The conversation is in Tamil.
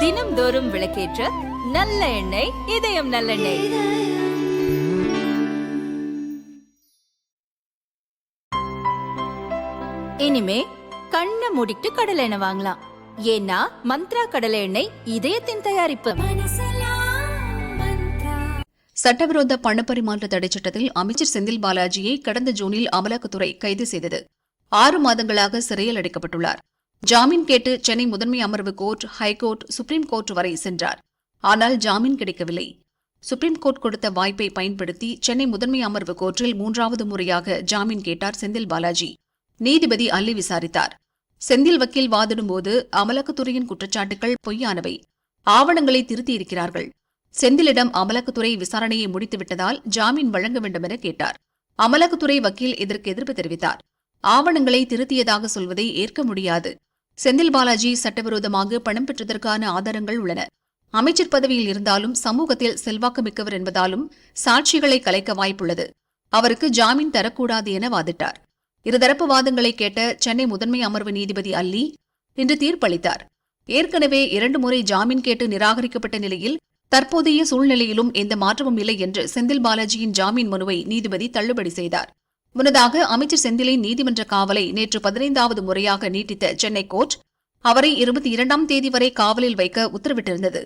தினம்தோறும் விளக்கேற்ற நல்ல எண்ணெய் இதயம் நல்லெண்ணெய். இனிமே கண்ணை மூடிட்டு கடலை எண்ணெய் வாங்கலாம். ஏன்னா மந்த்ரா கடலை எண்ணெய் இதயத்தின் தயாரிப்பு. சட்டவிரோத பணப்பரிமாற்ற தடை சட்டத்தில் அமைச்சர் செந்தில் பாலாஜியை கடந்த ஜூனில் அமலாக்கத்துறை கைது செய்தது. ஆறு மாதங்களாக சிறையில் அடைக்கப்பட்டுள்ளார். ஜாமீன் கேட்டு சென்னை முதன்மை அமர்வு கோர்ட் ஹைகோர்ட் சுப்ரீம் கோர்ட் வரை சென்றார். ஆனால் ஜாமீன் கிடைக்கவில்லை. சுப்ரீம் கோர்ட் கொடுத்த வாய்ப்பை பயன்படுத்தி சென்னை முதன்மை அமர்வு கோர்ட்டில் மூன்றாவது முறையாக ஜாமீன் கேட்டார் செந்தில் பாலாஜி. நீதிபதி அல்லி விசாரித்தார். செந்தில் வக்கீல் வாதிடும்போது அமலாக்கத்துறையின் குற்றச்சாட்டுகள் பொய்யானவை. ஆவணங்களை திருத்தியிருக்கிறார்கள். செந்திலிடம் அமலாக்கத்துறை விசாரணையை முடித்துவிட்டதால் ஜாமீன் வழங்க வேண்டும் என கேட்டார். அமலாக்கத்துறை வக்கீல் இதற்கு எதிர்ப்பு தெரிவித்தார். ஆவணங்களை திருத்தியதாக சொல்வதை ஏற்க முடியாது. செந்தில் பாலாஜி சட்டவிரோதமாக பணம் பெற்றதற்கான ஆதாரங்கள் உள்ளன. அமைச்சர் பதவியில் இருந்தாலும் சமூகத்தில் செல்வாக்கு மிக்கவர் என்பதாலும் சாட்சிகளை கலைக்க வாய்ப்புள்ளது. அவருக்கு ஜாமீன் தரக்கூடாது என வாதிட்டார். இருதரப்பு வாதங்களை கேட்ட சென்னை முதன்மை அமர்வு நீதிபதி அல்லி இன்று தீர்ப்பளித்தார். ஏற்கனவே இரண்டு முறை ஜாமீன் கேட்டு நிராகரிக்கப்பட்ட நிலையில் தற்போதைய சூழ்நிலையிலும் எந்த மாற்றமும் இல்லை என்று செந்தில் பாலாஜியின் ஜாமீன் மனுவை நீதிபதி தள்ளுபடி செய்தார். முன்னதாக அமைச்சர் செந்திலின் நீதிமன்ற காவலை நேற்று பதினைந்தாவது முறையாக நீட்டித்த சென்னை கோர்ட் அவரை இருபத்தி இரண்டாம் தேதி வரை காவலில் வைக்க உத்தரவிட்டிருந்தது.